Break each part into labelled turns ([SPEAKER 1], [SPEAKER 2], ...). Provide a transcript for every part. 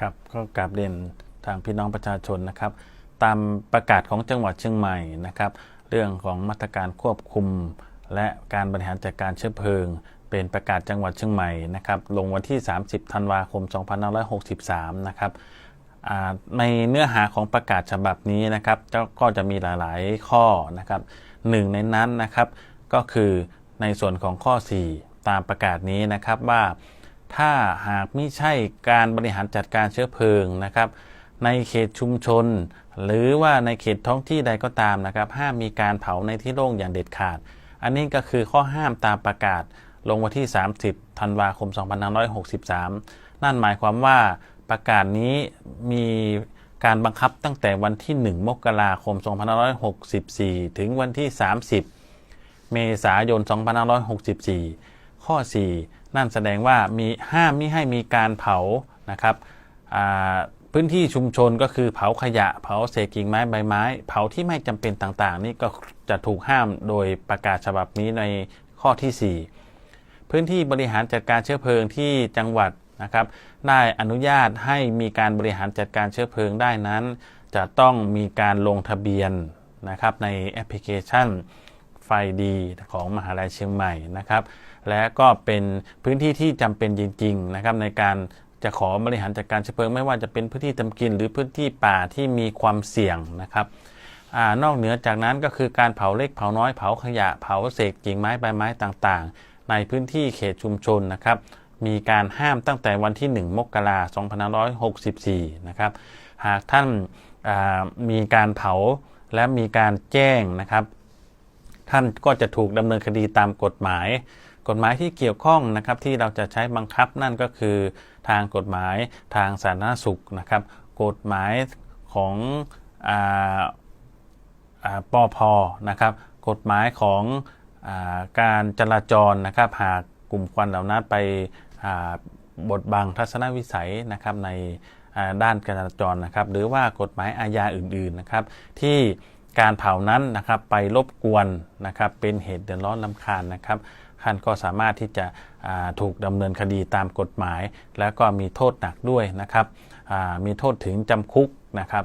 [SPEAKER 1] ครับก็กราบเรียนทางพี่น้องประชาชนนะครับ ตามประกาศของจังหวัดเชียงใหม่นะครับ เรื่องของมาตรการควบคุม และการบริหารจัดการเชื้อเพลิง เป็นประกาศจังหวัดเชียงใหม่นะครับลงวันที่ 30 ธันวาคม 2563 นะครับในเนื้อหาของประกาศฉบับนี้นะครับก็จะมีหลาย ๆ ข้อนะครับหนึ่งในนั้นนะครับก็คือในส่วนของข้อ 4 ตามประกาศนี้นะครับว่า ถ้าหากไม่ใช่การบริหารจัดการเชื้อเพลิงนะครับ ในเขตชุมชน หรือว่าในเขตท้องที่ใดก็ตามนะครับ ห้ามมีการเผาในที่โล่งอย่างเด็ดขาด อันนี้ก็คือข้อห้ามตามประกาศลงวันที่ 30 ธันวาคม 2563 นั่นหมายความว่าประกาศนี้มีการบังคับตั้งแต่วันที่ 1 มกราคม 2564 ถึงวันที่ 30 เมษายน 2564 ข้อ 4 นั่นแสดงว่ามีห้ามไม่ให้มีการเผานะครับพื้นที่ชุมชนก็คือเผาขยะ เผาเศษกิ่งไม้ใบไม้ เผาที่ไม่จำเป็นต่างๆ นี่ก็จะถูกห้ามโดยประกาศฉบับนี้ในข้อที่ 4 พื้นที่บริหารจัดการเชื้อเพลิงที่จังหวัดนะครับ ได้อนุญาตให้มีการบริหารจัดการเชื้อเพลิงได้นั้น จะต้องมีการลงทะเบียนนะครับในแอปพลิเคชัน ไฟดีของมหาลัยเชียงใหม่นะครับ และก็เป็นพื้นที่ที่จำเป็นจริงๆนะครับในการจะขอบริหารจัดการเชื้อเพลิงไม่ว่าจะเป็นพื้นที่ทำกิน หรือพื้นที่ป่าที่มีความเสี่ยงนะครับอนอกเหนือจากนั้นก็คือการเผาเล็กเผาน้อยเผาขยะเผาเศษกิ่งไม้ใบไม้ต่างๆ ในพื้นที่เขตชุมชนนะครับ มีการห้ามตั้งแต่วันที่ 1 มกราคม2564 นะครับ หากท่านมีการเผาและมีการแจ้งนะครับ ท่านก็จะถูกดำเนินคดีตามกฎหมาย กฎหมายที่เกี่ยวข้องนะครับที่เราจะใช้บังคับนั่นก็คือทางกฎหมายทางสาธารณสุขนะครับ กฎหมายของอาอ่าปอพนะครับ กฎหมายของอาการจราจรนะครับหากกลุ่มควันเหล่านั้นไปอ่าบดบังทัศนวิสัยนะครับในด้านการจราจรนะครับ หรือว่ากฎหมายอาญาอื่นๆนะครับ ที่ การเผานั้นนะครับไปรบกวนนะครับเป็นเหตุเดือดร้อนลำคาญนะครับท่านก็สามารถที่จะถูกดำเนินคดีตามกฎหมาย แล้วก็มีโทษหนักด้วยนะครับมีโทษถึงจำคุกนะครับ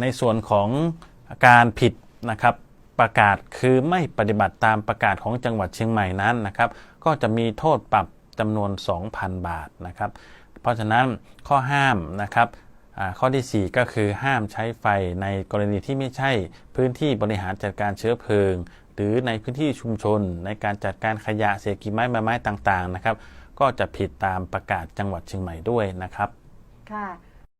[SPEAKER 1] ในส่วนของการผิดนะครับประกาศคือไม่ปฏิบัติตามประกาศของจังหวัดเชียงใหม่นั้นนะครับก็จะมีโทษปรับจำนวน 2,000 บาทนะครับเพราะฉะนั้นข้อห้ามนะครับ ข้อที่ 4 ก็คือห้ามใช้ไฟในกรณีที่ไม่ใช่พื้นที่บริหารจัดการเชื้อเพลิง หรือในพื้นที่ชุมชน ในการจัดการขยะเศษกิ่งไม้ใบไม้ต่างๆนะครับ ก็จะผิดตามประกาศจังหวัดเชียงใหม่ด้วยนะครับ
[SPEAKER 2] ค่ะ